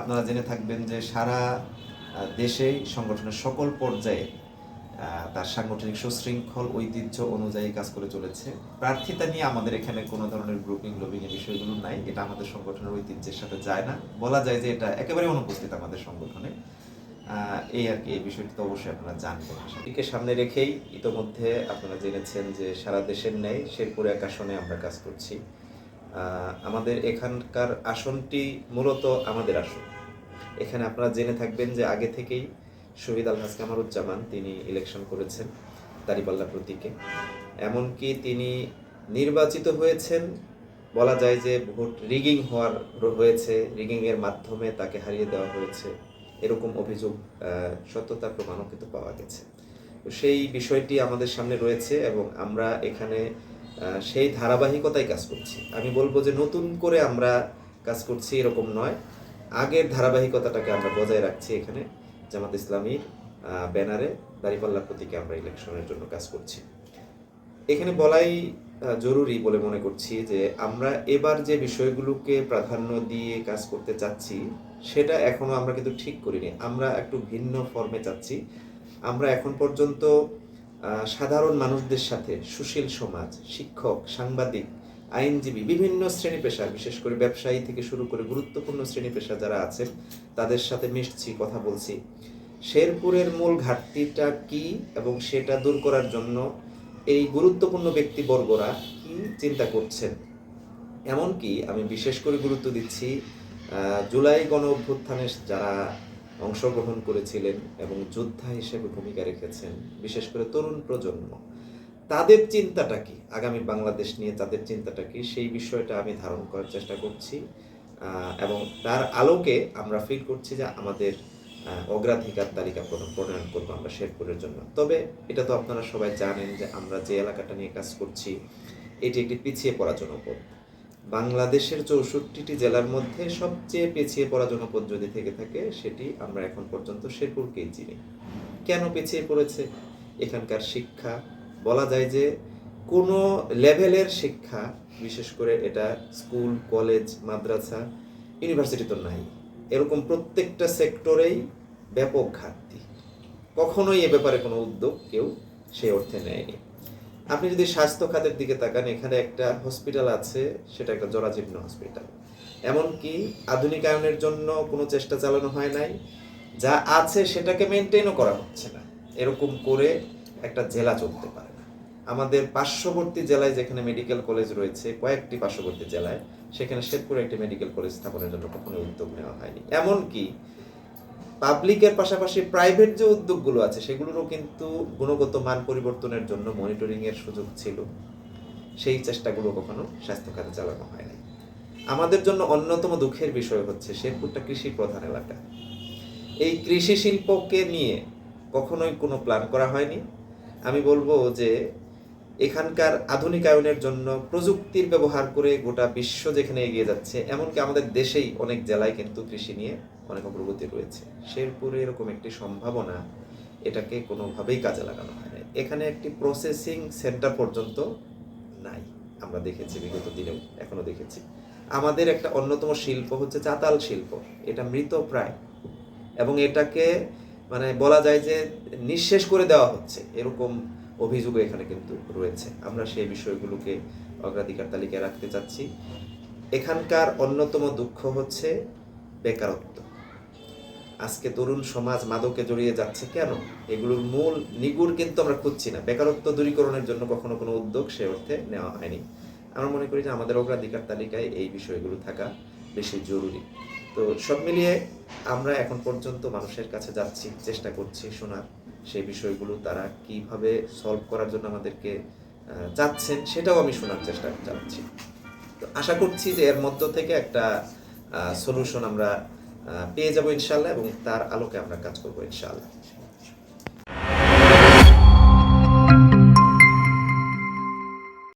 আপনারা জেনে থাকবেন যে সারা দেশেই সংগঠনের সকল পর্যায়ে তার সাংগঠনিক সুশৃঙ্খল, ঐতিহ্য অনুযায়ী কাজ করে চলেছে। প্রার্থিতা নিয়ে আমাদের এখানে কোনো ধরনের গ্রুপিং লবিং এর বিষয়গুলো নাই। এটা আমাদের সংগঠনের ঐতিহ্যের সাথে যায় না। বলা যায় যে এটা একেবারে অনুপস্থিত আমাদের সংগঠনে। এই আর কি, এই বিষয়টি তো অবশ্যই আপনারা জানবেন। এটিকে সামনে রেখেই ইতোমধ্যে আপনারা জেনেছেন যে সারা দেশের ন্যায় শেরপুর এক আসনে আমরা কাজ করছি। আমাদের এখানকার আসনটি মূলত আমাদের আসন। এখানে আপনারা জেনে থাকবেন যে আগে থেকেই শহীদ আল হাস কামারুজ্জামান তিনি ইলেকশন করেছেন দাঁড়িপাল্লা প্রতীকে। এমনকি তিনি নির্বাচিত হয়েছেন, বলা যায় যে ভোট রিগিং হওয়ার হয়েছে রিগিংয়ের মাধ্যমে তাকে হারিয়ে দেওয়া হয়েছে। এরকম অভিযোগ সত্যতার প্রমাণও কিন্তু পাওয়া গেছে। সেই বিষয়টি আমাদের সামনে রয়েছে এবং আমরা এখানে সেই ধারাবাহিকতায় কাজ করছি। আমি বলব যে নতুন করে আমরা কাজ করছি এরকম নয়। আগের ধারাবাহিকতাটাকে আমরা বজায় রাখছি এখানে। জামাত ইসলামীর ব্যানারে দাঁড়িপাল্লা প্রতীকে আমরা ইলেকশনের জন্য কাজ করছি। এখানে বলাই জরুরি বলে মনে করছি যে আমরা এবার যে বিষয়গুলোকে প্রাধান্য দিয়ে কাজ করতে চাচ্ছি, সেটা এখনও আমরা কিন্তু ঠিক করিনি। আমরা একটু ভিন্ন ফর্মে চাচ্ছি আমরা এখন পর্যন্ত সাধারণ মানুষদের সাথে সুশীল সমাজ, শিক্ষক, সাংবাদিক, আইনজীবী, বিভিন্ন শ্রেণি পেশা বিশেষ করে ব্যবসায়ী থেকে শুরু করে গুরুত্বপূর্ণ শ্রেণি পেশা যারা আছেন, তাদের সাথে মিশছি, কথা বলছি। শেরপুরের মূল ঘাটতিটা কি এবং সেটা দূর করার জন্য এই গুরুত্বপূর্ণ ব্যক্তিবর্গরা কি চিন্তা করছেন? এমনকি আমি বিশেষ করে গুরুত্ব দিচ্ছি জুলাই গণ অভ্যুত্থানের যারা অংশগ্রহণ করেছিলেন এবং যোদ্ধা হিসেবে ভূমিকা রেখেছেন, বিশেষ করে তরুণ প্রজন্ম। তাদের চিন্তাটা কি? আগামী বাংলাদেশ নিয়ে তাদের চিন্তাটা কি? সেই বিষয়টা আমি ধারণ করার চেষ্টা করছি এবং তার আলোকে আমরা ফিল করছি যে আমাদের অগ্রাধিকার তালিকা প্রণ- প্রণয়ন করব আমরা শেরপুরের জন্য। তবে এটা তো আপনারা সবাই জানেন যে আমরা যে এলাকাটা নিয়ে কাজ করছি, এটি একটি পিছিয়ে পড়া জনপদ বাংলাদেশের চৌষট্টিটি জেলার মধ্যে সবচেয়ে পিছিয়ে পড়া জনপদ যদি থেকে থাকে, সেটি আমরা এখন পর্যন্ত শেরপুরকেই চিনি। কেন পিছিয়ে পড়েছে? এখানকার শিক্ষা, বলা যায় যে কোনো লেভেলের শিক্ষা, বিশেষ করে এটা স্কুল, কলেজ, মাদ্রাসা, ইউনিভার্সিটি তো নাই। এরকম প্রত্যেকটা সেক্টরেই ব্যাপক ঘাটতি। কখনোই এ ব্যাপারে কোনো উদ্যোগ কেউ সেই অর্থে নেয়নি। আপনি যদি স্বাস্থ্য খাতের দিকে তাকান, এখানে একটা হসপিটাল আছে, সেটা একটা জরাজীর্ণ হসপিটাল এমনকি আধুনিকায়নের জন্য কোনো চেষ্টা চালানো হয় নাই, যা আছে সেটাকে মেনটেনও করা হচ্ছে না। এরকম করে একটা জেলা চলতে পারে না। আমাদের পার্শ্ববর্তী জেলায় যেখানে মেডিকেল কলেজ রয়েছে, কয়েকটি পার্শ্ববর্তী জেলায়, সেখানে শেরপুরে একটি মেডিকেল কলেজ স্থাপনের জন্য কখনো উদ্যোগ নেওয়া হয়নি। এমনকি পাবলিকের পাশাপাশি প্রাইভেট যে উদ্যোগগুলো আছে, সেগুলোরও কিন্তু গুণগত মান পরিবর্তনের জন্য মনিটরিং এর সুযোগ ছিল। সেই চেষ্টাগুলো কখনো স্বাস্থ্য খাতে চালানো হয়নি আমাদের জন্য অন্যতম দুঃখের বিষয় হচ্ছে শেরপুরটা কৃষি প্রধান এলাকা। এই কৃষি শিল্পকে নিয়ে কখনোই কোনো প্ল্যান করা হয়নি। আমি বলব যে এখানকার আধুনিকায়নের জন্য প্রযুক্তির ব্যবহার করে গোটা বিশ্ব যেখানে এগিয়ে যাচ্ছে, এমনকি আমাদের দেশেই অনেক জেলায় কিন্তু কৃষি নিয়ে অনেক অগ্রগতি রয়েছে। শেরপুরে এরকম একটি সম্ভাবনা এটাকে কোনোভাবেই কাজে লাগানো হয় না। এখানে একটি প্রসেসিং সেন্টার পর্যন্ত নাই। আমরা দেখেছি বিগত দিনেও, এখনও দেখেছি। আমাদের একটা অন্যতম শিল্প হচ্ছে চাতাল শিল্প। এটা মৃত প্রায়। এবং এটাকে মানে বলা যায় যে নিঃশেষ করে দেওয়া হচ্ছে। এরকম অভিযোগ এখানে কিন্তু রয়েছে। আমরা সেই বিষয়গুলোকে অগ্রাধিকার তালিকায় রাখতে চাচ্ছি। এখানকার অন্যতম দুঃখ হচ্ছে বেকারত্ব। আজকে তরুণ সমাজ মাদকে জড়িয়ে যাচ্ছে কেন? এগুলোর মূল নিগুড় কিন্তু আমরা খুঁজছি না। বেকারত্ব দূরীকরণের জন্য কখনো কোনো উদ্যোগ সে অর্থে নেওয়া হয়নি। আমরা মনে করি যে আমাদের অগ্রাধিকার তালিকায় এই বিষয়গুলো থাকা বেশি জরুরি। তো সব মিলিয়ে আমরা এখন পর্যন্ত মানুষের কাছে যাচ্ছি, চেষ্টা করছি শোনার। সেই বিষয়গুলো তারা কীভাবে সলভ করার জন্য আমাদেরকে চাচ্ছেন সেটাও আমি শোনার চেষ্টা চাচ্ছি তো আশা করছি যে এর মধ্য থেকে একটা সলিউশন আমরা পেয়ে যাব ইনশাল্লাহ এবং তার আলোকে আমরা কাজ করব ইনশাল্লাহ